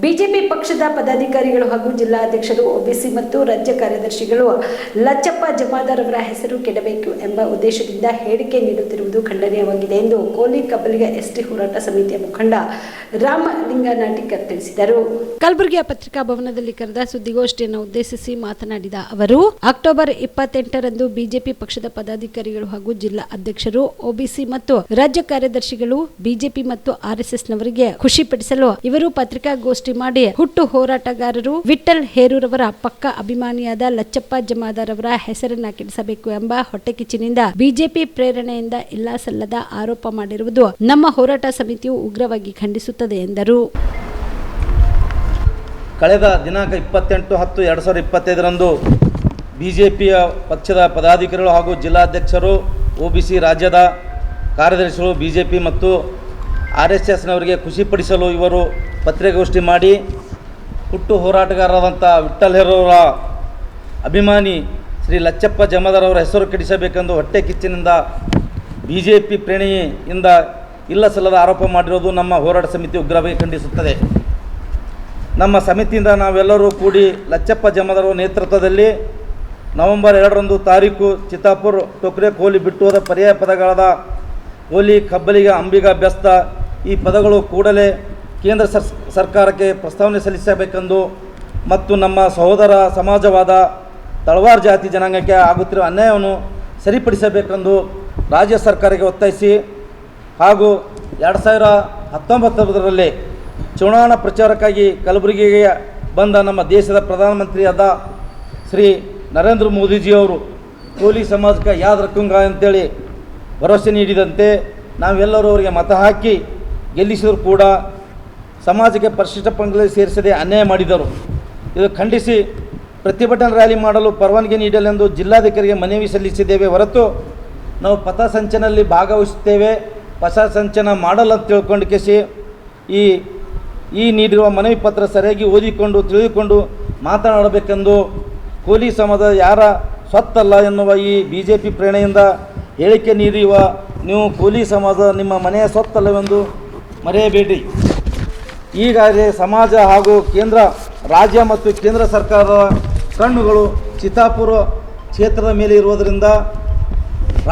BJP ಪಕ್ಷದ ಪದಾಧಿಕಾರಿಗಳು ಹಾಗೂ ಜಿಲ್ಲಾಧ್ಯಕ್ಷರು, ಒಬಿಸಿ ಮತ್ತು ರಾಜ್ಯ ಕಾರ್ಯದರ್ಶಿಗಳು ಲಚ್ಚಪ್ಪ ಜಮಾದಾರ್ ಅವರ ಹೆಸರು ಕೆಡಬೇಕು ಎಂಬ ಉದ್ದೇಶದಿಂದ ಹೇಳಿಕೆ ನೀಡುತ್ತಿರುವುದು ಖಂಡನೀಯವಾಗಿದೆ ಎಂದು ಕೋಲಿ ಕಬ್ಬಲಿಗ ಎಸ್ಟಿ ಹೋರಾಟ ಸಮಿತಿಯ ಮುಖಂಡ ರಾಮಲಿಂಗ ನಾಟಿಕರ್ ತಿಳಿಸಿದರು. ಕಲಬುರಗಿಯ ಪತ್ರಿಕಾ ಭವನದಲ್ಲಿ ಕರೆದ ಸುದ್ದಿಗೋಷ್ಠಿಯನ್ನು ಉದ್ದೇಶಿಸಿ ಮಾತನಾಡಿದ ಅವರು, ಅಕ್ಟೋಬರ್ ಇಪ್ಪತ್ತೆಂಟರಂದು ಬಿಜೆಪಿ ಪಕ್ಷದ ಪದಾಧಿಕಾರಿಗಳು ಹಾಗೂ ಜಿಲ್ಲಾ ಅಧ್ಯಕ್ಷರು, ಒಬಿಸಿ ಮತ್ತು ರಾಜ್ಯ ಕಾರ್ಯದರ್ಶಿಗಳು, ಬಿಜೆಪಿ ಮತ್ತು ಆರ್ಎಸ್ಎಸ್ನವರಿಗೆ ಖುಷಿಪಡಿಸಲು ಇವರು ಪತ್ರಿಕಾಗೋಷ್ಠಿ ಮಾಡಿ ಹುಟ್ಟು ಹೋರಾಟಗಾರರು ವಿಠಲ್ ಹೇರೂರವರ ಪಕ್ಕ ಅಭಿಮಾನಿಯಾದ ಲಚ್ಚಪ್ಪ ಜಮಾದಾರ್ ಅವರ ಹೆಸರನ್ನ ಕೆಡಿಸಬೇಕು ಎಂಬ ಹೊಟ್ಟೆಕಿಚ್ಚಿನಿಂದ ಬಿಜೆಪಿ ಪ್ರೇರಣೆಯಿಂದ ಇಲ್ಲ ಸಲ್ಲದ ಆರೋಪ ಮಾಡಿರುವುದು ನಮ್ಮ ಹೋರಾಟ ಸಮಿತಿಯು ಉಗ್ರವಾಗಿ ಖಂಡಿಸುತ್ತದೆ ಎಂದರು. ಕಳೆದ ದಿನಾಂಕ ಇಪ್ಪತ್ತೆಂಟು ಹತ್ತು ಎರಡು ಸಾವಿರದ ಇಪ್ಪತ್ತೈದರಂದು ಬಿ ಜೆ ಪಕ್ಷದ ಪದಾಧಿಕಾರಿಗಳು ಹಾಗೂ ಜಿಲ್ಲಾಧ್ಯಕ್ಷರು, ಒ ಬಿ ಸಿ ರಾಜ್ಯದ ಕಾರ್ಯದರ್ಶಿಗಳು ಬಿ ಜೆ ಪಿ ಮತ್ತು ಆರ್ ಎಸ್ ಎಸ್ನವರಿಗೆ ಖುಷಿಪಡಿಸಲು ಇವರು ಪತ್ರಿಕಾಗೋಷ್ಠಿ ಮಾಡಿ ಹುಟ್ಟು ಹೋರಾಟಗಾರರಾದಂಥ ವಿಠ್ಠಲ್ ಹೆರವರ ಅಭಿಮಾನಿ ಶ್ರೀ ಲಚ್ಚಪ್ಪ ಜಮದರ್ ಅವರ ಹೆಸರು ಕೆಡಿಸಬೇಕೆಂದು ಹೊಟ್ಟೆ ಕಿಚ್ಚಿನಿಂದ ಬಿ ಜೆ ಪಿ ಪ್ರೇಣಿಯಿಂದ ಇಲ್ಲ ಸಲ್ಲದ ಆರೋಪ ಮಾಡಿರೋದು ನಮ್ಮ ಹೋರಾಟ ಸಮಿತಿ ಉಗ್ರವಾಗಿ ಖಂಡಿಸುತ್ತದೆ. ನಮ್ಮ ಸಮಿತಿಯಿಂದ ನಾವೆಲ್ಲರೂ ಕೂಡಿ ಲಚ್ಚಪ್ಪ ಜಮದರ ನೇತೃತ್ವದಲ್ಲಿ ನವೆಂಬರ್ ಎರಡರಂದು ತಾರೀಕು ಚಿತ್ತಾಪುರ್ ಟೊಕ್ರೆ ಕೋಲಿ ಬಿಟ್ಟು ಹೋದ ಪರ್ಯಾಯ ಪದಗಳಾದ ಕೋಲಿ ಕಬ್ಬಲಿಗ, ಅಂಬಿಗ, ಬೆಸ್ತ ಈ ಪದಗಳು ಕೂಡಲೇ ಕೇಂದ್ರ ಸರ್, ಸರ್ಕಾರಕ್ಕೆ ಪ್ರಸ್ತಾವನೆ ಸಲ್ಲಿಸಬೇಕೆಂದು ಮತ್ತು ನಮ್ಮ ಸಹೋದರ ಸಮಾಜವಾದ ತಳವಾರ್ ಜಾತಿ ಜನಾಂಗಕ್ಕೆ ಆಗುತ್ತಿರುವ ಅನ್ಯಾಯವನ್ನು ಸರಿಪಡಿಸಬೇಕೆಂದು ರಾಜ್ಯ ಸರ್ಕಾರಕ್ಕೆ ಒತ್ತಾಯಿಸಿ ಹಾಗೂ ಎರಡು ಸಾವಿರ ಹತ್ತೊಂಬತ್ತರಲ್ಲಿ ಚುನಾವಣಾ ಪ್ರಚಾರಕ್ಕಾಗಿ ಕಲಬುರಗಿಗೆ ಬಂದ ನಮ್ಮ ದೇಶದ ಪ್ರಧಾನಮಂತ್ರಿಯಾದ ಶ್ರೀ ನರೇಂದ್ರ ಮೋದಿಜಿಯವರು ಕೋಲಿ ಸಮಾಜಕ್ಕೆ ಯಾದ ರಕ್ಕಂಗ ಅಂತೇಳಿ ಭರವಸೆ ನೀಡಿದಂತೆ ನಾವೆಲ್ಲರೂ ಅವರಿಗೆ ಮತ ಹಾಕಿ ಗೆಲ್ಲಿಸಿದರೂ ಕೂಡ ಸಮಾಜಕ್ಕೆ ಪರಿಶಿಷ್ಟ ಪಂಗಡದಲ್ಲಿ ಸೇರಿಸದೆ ಅನ್ಯಾಯ ಮಾಡಿದರು. ಇದು ಖಂಡಿಸಿ ಪ್ರತಿಭಟನಾ ರ್ಯಾಲಿ ಮಾಡಲು ಪರವಾನಗಿ ನೀಡಲೆಂದು ಜಿಲ್ಲಾಧಿಕಾರಿಗೆ ಮನವಿ ಸಲ್ಲಿಸಿದ್ದೇವೆ ಹೊರತು ನಾವು ಪಥಸಂಚನಲ್ಲಿ ಭಾಗವಹಿಸುತ್ತೇವೆ. ಪಥಸಂಚಲನ ಮಾಡಲ್ಲ ಅಂತ ತಿಳ್ಕೊಂಡು ಕೇಸಿ ಈ ಈ ನೀಡಿರುವ ಮನವಿ ಪತ್ರ ಸರಿಯಾಗಿ ಓದಿಕೊಂಡು ತಿಳಿದುಕೊಂಡು ಮಾತನಾಡಬೇಕೆಂದು ಕೋಲಿ ಸಮಾಜ ಯಾರ ಸ್ವತ್ತಲ್ಲ ಎನ್ನುವ ಈ ಬಿ ಜೆ ಪಿ ಪ್ರೇರಣೆಯಿಂದ ಹೇಳಿಕೆ ನೀಡಿರುವ ನೀವು ಕೂಲಿ ಸಮಾಜ ನಿಮ್ಮ ಮನೆಯ ಸ್ವತ್ತಲ್ಲವೆಂದು ಮರೆಯಬೇಡಿ. ಈಗಾಗಲೇ ಸಮಾಜ ಹಾಗೂ ಕೇಂದ್ರ ರಾಜ್ಯ ಮತ್ತು ಕೇಂದ್ರ ಸರ್ಕಾರದ ಕಣ್ಣುಗಳು ಚಿತ್ತಾಪುರ ಕ್ಷೇತ್ರದ ಮೇಲೆ ಇರುವುದರಿಂದ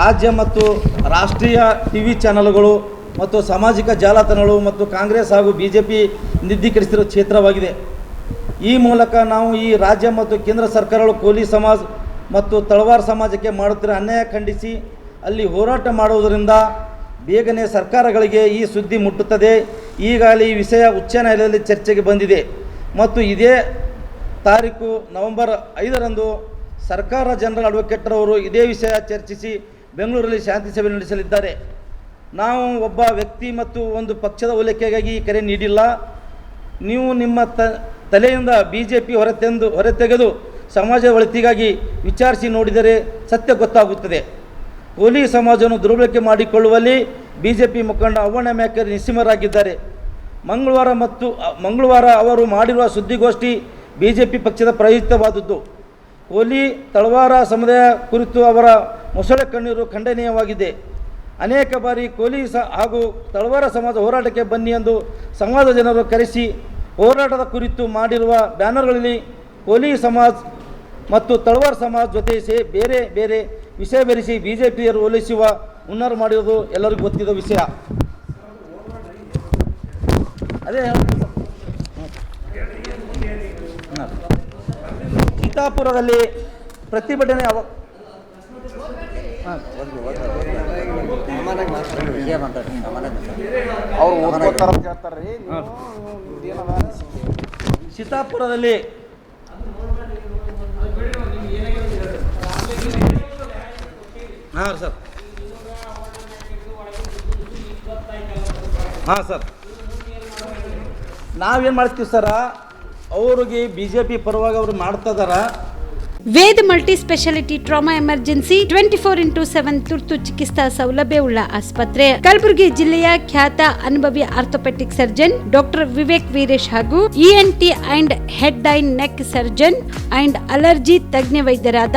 ರಾಜ್ಯ ಮತ್ತು ರಾಷ್ಟ್ರೀಯ ಟಿ ವಿ ಚಾನಲ್ಗಳು ಮತ್ತು ಸಾಮಾಜಿಕ ಜಾಲತಾಣಗಳು ಮತ್ತು ಕಾಂಗ್ರೆಸ್ ಹಾಗೂ ಬಿ ಜೆ ಪಿ ನಿಧೀಕರಿಸಿರುವ ಕ್ಷೇತ್ರವಾಗಿದೆ. ಈ ಮೂಲಕ ನಾವು ಈ ರಾಜ್ಯ ಮತ್ತು ಕೇಂದ್ರ ಸರ್ಕಾರಗಳು ಕೋಲಿ ಸಮಾಜ ಮತ್ತು ತಳವಾರ ಸಮಾಜಕ್ಕೆ ಮಾಡುತ್ತಿರುವ ಅನ್ಯಾಯ ಖಂಡಿಸಿ ಅಲ್ಲಿ ಹೋರಾಟ ಮಾಡುವುದರಿಂದ ಬೇಗನೆ ಸರ್ಕಾರಗಳಿಗೆ ಈ ಸುದ್ದಿ ಮುಟ್ಟುತ್ತದೆ. ಈಗಾಗಲೇ ಈ ವಿಷಯ ಉಚ್ಚ ನ್ಯಾಯಾಲಯದಲ್ಲಿ ಚರ್ಚೆಗೆ ಬಂದಿದೆ. ಮತ್ತು ಇದೇ ತಾರೀಕು ನವೆಂಬರ್ ಐದರಂದು ಸರ್ಕಾರ ಜನರಲ್ ಅಡ್ವೊಕೇಟ್ರವರು ಇದೇ ವಿಷಯ ಚರ್ಚಿಸಿ ಬೆಂಗಳೂರಲ್ಲಿ ಶಾಂತಿ ಸಭೆ ನಡೆಸಲಿದ್ದಾರೆ. ನಾವು ಒಬ್ಬ ವ್ಯಕ್ತಿ ಮತ್ತು ಒಂದು ಪಕ್ಷದ ಉಲ್ಲೇಖೆಗಾಗಿ ಕರೆ ನೀಡಿಲ್ಲ. ನೀವು ನಿಮ್ಮ ತಲೆಯಿಂದ ಬಿ ಜೆ ಪಿ ಹೊರತೆಂದು, ಹೊರತೆಗೆದು ಸಮಾಜದ ಒಳಿತಿಗಾಗಿ ವಿಚಾರಿಸಿ ನೋಡಿದರೆ ಸತ್ಯ ಗೊತ್ತಾಗುತ್ತದೆ. ಕೋಲಿ ಸಮಾಜವನ್ನು ದುರ್ಬಳಕೆ ಮಾಡಿಕೊಳ್ಳುವಲ್ಲಿ ಬಿ ಜೆ ಪಿ ಮುಖಂಡ ಅವ್ವಣ್ಣ ಮೇಕರ್ ನಿಸ್ಸೀಮರಾಗಿದ್ದಾರೆ ಮಂಗಳವಾರ ಮತ್ತು, ಮಂಗಳವಾರ ಅವರು ಮಾಡಿರುವ ಸುದ್ದಿಗೋಷ್ಠಿ ಬಿ ಜೆ ಪಿ ಪಕ್ಷದ ಪ್ರಯುಕ್ತವಾದದ್ದು. ಕೋಲಿ, ತಳವಾರ ಸಮುದಾಯ ಕುರಿತು ಅವರ ಮೊಸಳೆ ಕಣ್ಣೀರು ಖಂಡನೀಯವಾಗಿದೆ. ಅನೇಕ ಬಾರಿ ಕೋಲಿ ಸ ಹಾಗೂ ತಳವಾರ ಸಮಾಜ ಹೋರಾಟಕ್ಕೆ ಬನ್ನಿ ಎಂದು ಸಮಾಜ ಜನರು ಕರೆಸಿ, ಹೋರಾಟದ ಕುರಿತು ಮಾಡಿರುವ ಬ್ಯಾನರ್ಗಳಲ್ಲಿ ಕೋಲಿ ಸಮಾಜ್ ಮತ್ತು ತಳವಾರ ಸಮಾಜ್ ಜೊತೆ ಸೇ, ಬೇರೆ ಬೇರೆ ವಿಷಯ ಬೆರೆಸಿ ಬಿ ಜೆ ಪಿಯರು ಹೋಲಿಸುವ ಹುನ್ನಾರ ಮಾಡಿರೋದು ಎಲ್ಲರಿಗೂ ಗೊತ್ತಿದ್ದ ವಿಷಯ. ಅದೇ ಚಿತ್ತಾಪುರದಲ್ಲಿ ಪ್ರತಿಭಟನೆ ಅವ ಅವ್ರು ಓದ್ಕೋತಾರ ಅಂತ ಹೇಳ್ತಾರ್ರಿ ನೀವು ಇದೇನದ ಸೀತಾಪುರದಲ್ಲಿ ಹಾಂ ಸರ್. ಹಾಂ ಸರ್. ನಾವೇನು ಮಾಡ್ತೀವಿ ಸರ? ಅವ್ರಿಗೆ ಬಿ ಜೆ ಪಿ ಪರವಾಗಿ ಅವ್ರು ಮಾಡ್ತಾ Veda multi speciality trauma emergency twenty four into seven ತುರ್ತು ಚಿಕಿತ್ಸಾ ಸೌಲಭ್ಯವುಳ್ಳ ಆಸ್ಪತ್ರೆ. ಕಲಬುರಗಿ ಜಿಲ್ಲೆಯ ಖ್ಯಾತ ಅನುಭವಿ orthopaedic surgeon doctor Vivek Veeresh ಹಾಗೂ ENT and head and neck surgeon and allergy ತಜ್ಞ ವೈದ್ಯರಾದ